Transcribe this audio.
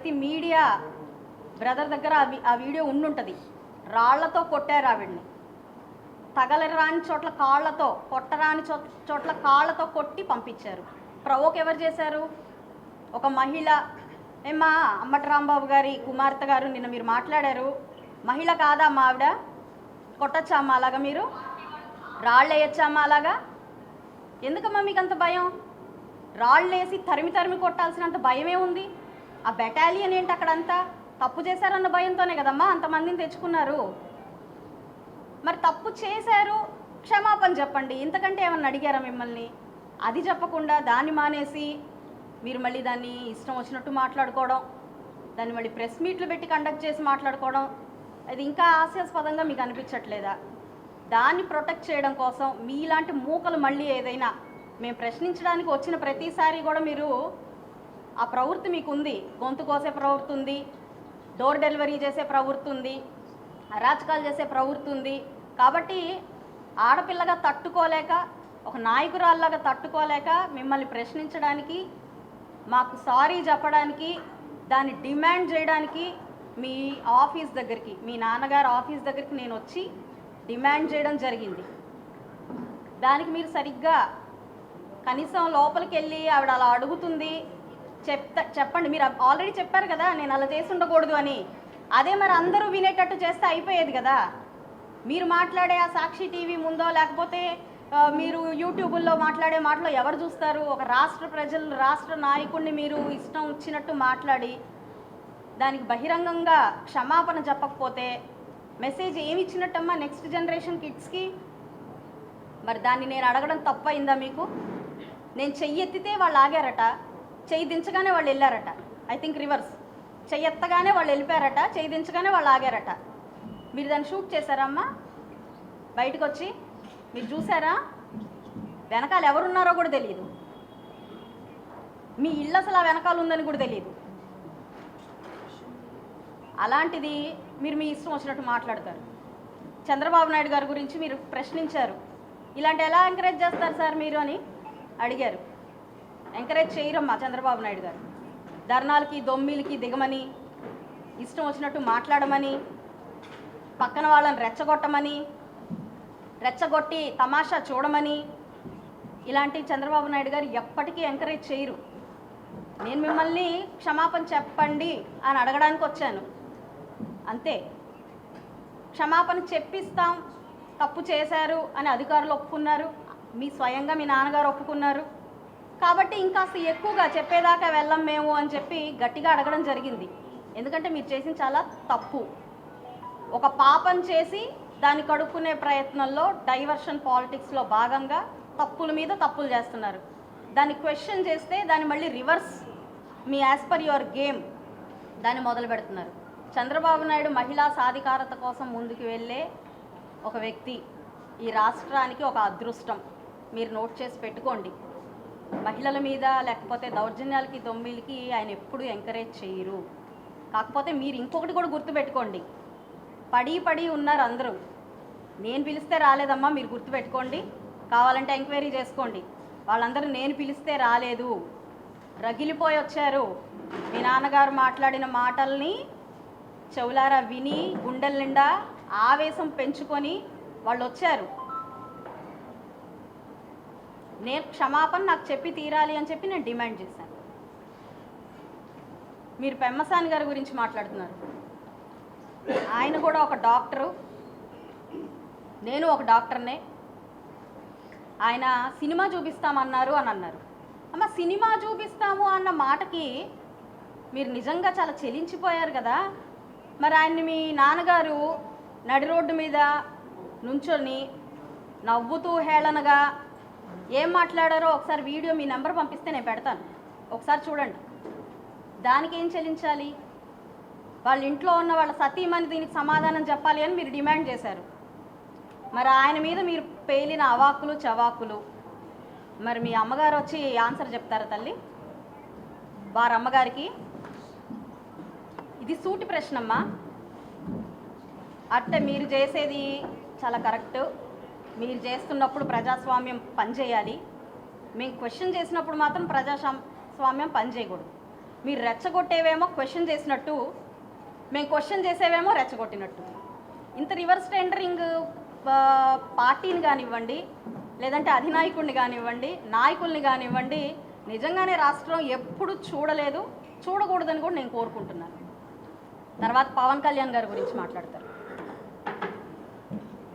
ప్రతి media brother దగ్గర ఆ ఆ వీడియో ఉండుంటుంది. రాళ్ళతో కొట్టారు ఆవిడ్ని. తగలరాని చోట్ల కాళ్ళతో కొట్టరాని చో చోట్ల కాళ్ళతో కొట్టి పంపించారు. ప్రవోక్ ఎవరు చేశారు? ఒక మహిళ. ఏమ్మా అమ్మటి రాంబాబు గారి కుమార్తె గారు నిన్న మీరు మాట్లాడారు. మహిళ కాదా మా ఆవిడ? కొట్టచ్చామా అలాగా మీరు? రాళ్ళు వేయచ్చా అలాగా? ఎందుకమ్మా మీకు అంత భయం? రాళ్ళు వేసి తరిమి తరిమి కొట్టాల్సినంత భయమే ఉంది? ఆ బెటాలియన్ ఏంటి అక్కడంతా? తప్పు చేశారన్న భయంతోనే కదమ్మా అంతమందిని తెచ్చుకున్నారు. మరి తప్పు చేశారు క్షమాపణ చెప్పండి. ఇంతకంటే ఏమన్నా అడిగారా మిమ్మల్ని? అది చెప్పకుండా దాన్ని మానేసి మీరు మళ్ళీ దాన్ని ఇష్టం వచ్చినట్టు మాట్లాడుకోవడం దాన్ని మళ్ళీ ప్రెస్ మీట్లు పెట్టి కండక్ట్ చేసి మాట్లాడుకోవడం అది ఇంకా హాస్యాస్పదంగా మీకు అనిపించట్లేదా? దాన్ని ప్రొటెక్ట్ చేయడం కోసం మీలాంటి మూకలు మళ్ళీ ఏదైనా మేము ప్రశ్నించడానికి వచ్చిన ప్రతిసారి కూడా మీరు ఆ ప్రవృత్తి మీకు ఉంది గొంతు కోసే ప్రవృత్తి ఉంది. డోర్ డెలివరీ చేసే ప్రవృత్తి ఉంది. అరాచకాలు చేసే ప్రవృత్తి ఉంది. కాబట్టి ఆడపిల్లగా తట్టుకోలేక ఒక నాయకురాల్లాగా తట్టుకోలేక మిమ్మల్ని ప్రశ్నించడానికి మాకు సారీ చెప్పడానికి దాన్ని డిమాండ్ చేయడానికి మీ ఆఫీస్ దగ్గరికి మీ నాన్నగారు ఆఫీస్ దగ్గరికి నేను వచ్చి డిమాండ్ చేయడం జరిగింది. దానికి మీరు సరిగ్గా కనీసం లోపలికి వెళ్ళి ఆవిడ అలా అడుగుతుంది. చెప్తా చెప్పండి. మీరు ఆల్రెడీ చెప్పారు కదా నేను అలా చేసి ఉండకూడదు అని. అదే మరి అందరూ వినేటట్టు చేస్తే అయిపోయేది కదా. మీరు మాట్లాడే ఆ సాక్షి టీవీ ముందో లేకపోతే మీరు యూట్యూబుల్లో మాట్లాడే మాటలో ఎవరు చూస్తారు? ఒక రాష్ట్ర ప్రజలు రాష్ట్ర నాయకుడిని మీరు ఇష్టం వచ్చినట్టు మాట్లాడి దానికి బహిరంగంగా క్షమాపణ చెప్పకపోతే మెసేజ్ ఏమి ఇచ్చినట్టమ్మా నెక్స్ట్ జనరేషన్ కిడ్స్కి మరి దాన్ని నేను అడగడం తప్పయిందా మీకు? నేను చెయ్యి ఎత్తితే వాళ్ళు ఆగారట. చేయి దించగానే వాళ్ళు వెళ్ళారట. ఐ థింక్ రివర్స్ చెయ్యి ఎత్తగానే వాళ్ళు వెళ్ళిపోయారట చేయి దించగానే వాళ్ళు ఆగారట. మీరు దాన్ని షూట్ చేశారమ్మా బయటకు వచ్చి మీరు చూసారా వెనకాల ఎవరున్నారో కూడా తెలియదు మీ ఇల్లు అసలు ఆ వెనకాల ఉందని కూడా తెలియదు అలాంటిది మీరు మీ ఇష్టం వచ్చినట్టు మాట్లాడతారు. చంద్రబాబు నాయుడు గారి గురించి మీరు ప్రశ్నించారు. ఇలాంటి ఎలా ఎంకరేజ్ చేస్తారు సార్ మీరు అని అడిగారు. ఎంకరేజ్ చేయరమ్మా చంద్రబాబు నాయుడు గారు. ధర్నాలకి దొమ్మిలకి దిగమని ఇష్టం వచ్చినట్టు మాట్లాడమని పక్కన వాళ్ళని రెచ్చగొట్టమని రెచ్చగొట్టి తమాషా చూడమని ఇలాంటి చంద్రబాబు నాయుడు గారు ఎప్పటికీ ఎంకరేజ్ చేయరు. నేను మిమ్మల్ని క్షమాపణ చెప్పండి అని అడగడానికి వచ్చాను. అంతే. క్షమాపణ చెప్పిస్తాం తప్పు చేశారు అని అధికారులు ఒప్పుకున్నారు. మీ స్వయంగా మీ నాన్నగారు ఒప్పుకున్నారు. కాబట్టి ఇంకాస్త ఎక్కువగా చెప్పేదాకా వెళ్ళం మేము అని చెప్పి గట్టిగా అడగడం జరిగింది. ఎందుకంటే మీరు చేసిన చాలా తప్పు. ఒక పాపం చేసి దాన్ని కడుక్కునే ప్రయత్నంలో డైవర్షన్ పాలిటిక్స్లో భాగంగా తప్పుల మీద తప్పులు చేస్తున్నారు. దాన్ని క్వశ్చన్ చేస్తే దాన్ని మళ్ళీ రివర్స్ మీ యాజ్ పర్ యువర్ గేమ్ దాన్ని మొదలు పెడుతున్నారు. చంద్రబాబు నాయుడు మహిళా సాధికారత కోసం ముందుకు వెళ్ళే ఒక వ్యక్తి ఈ రాష్ట్రానికి ఒక అదృష్టం. మీరు నోట్ చేసి పెట్టుకోండి. మహిళల మీద లేకపోతే దౌర్జన్యాలకి దొమ్మిలకి ఆయన ఎప్పుడు ఎంకరేజ్ చేయరు. కాకపోతే మీరు ఇంకొకటి కూడా గుర్తుపెట్టుకోండి. పడి పడి ఉన్నారు అందరూ. నేను పిలిస్తే రాలేదమ్మా మీరు గుర్తుపెట్టుకోండి. కావాలంటే ఎంక్వైరీ చేసుకోండి. వాళ్ళందరూ నేను పిలిస్తే రాలేదు. రగిలిపోయి వచ్చారు. మీ నాన్నగారు మాట్లాడిన మాటల్ని చెవులారా విని గుండెల నిండా ఆవేశం పెంచుకొని వాళ్ళు వచ్చారు. నేను క్షమాపణ నాకు చెప్పి తీరాలి అని చెప్పి నేను డిమాండ్ చేశాను. మీరు పెమ్మసాని గారి గురించి మాట్లాడుతున్నారు. ఆయన కూడా ఒక డాక్టరు. నేను ఒక డాక్టర్నే. ఆయన సినిమా చూపిస్తామన్నారు అని అన్నారు. అమ్మ సినిమా చూపిస్తాము అన్న మాటకి మీరు నిజంగా చాలా చెలించిపోయారు కదా. మరి ఆయన్ని మీ నాన్నగారు నడి రోడ్డు మీద నుంచొని నవ్వుతూ హేళనగా ఏం మాట్లాడారో ఒకసారి వీడియో మీ నెంబర్ పంపిస్తే నేను పెడతాను. ఒకసారి చూడండి. దానికి ఏం చెల్లించాలి? వాళ్ళ ఇంట్లో ఉన్న వాళ్ళ సతీమణి దీనికి సమాధానం చెప్పాలి అని మీరు డిమాండ్ చేశారు. మరి ఆయన మీద మీరు పేలిన అవాకులు చవాకులు మరి మీ అమ్మగారు వచ్చి ఆన్సర్ చెప్తారా తల్లి? వారి అమ్మగారికి? ఇది సూటి ప్రశ్నమ్మా. అట్టే మీరు చేసేది చాలా కరెక్ట్. మీరు చేస్తున్నప్పుడు ప్రజాస్వామ్యం పనిచేయాలి. మేము క్వశ్చన్ చేసినప్పుడు మాత్రం ప్రజాస్వామ్యం పనిచేయకూడదు. మీరు రెచ్చగొట్టేవేమో క్వశ్చన్ చేసినట్టు మేము క్వశ్చన్ చేసేవేమో రెచ్చగొట్టినట్టు. ఇంత రివర్స్ టెండరింగ్ పార్టీని కానివ్వండి లేదంటే అధినాయకుడిని కానివ్వండి నాయకుల్ని కానివ్వండి నిజంగానే రాష్ట్రం ఎప్పుడు చూడలేదు. చూడకూడదని కూడా నేను కోరుకుంటున్నాను. తర్వాత పవన్ కళ్యాణ్ గారి గురించి మాట్లాడతారు.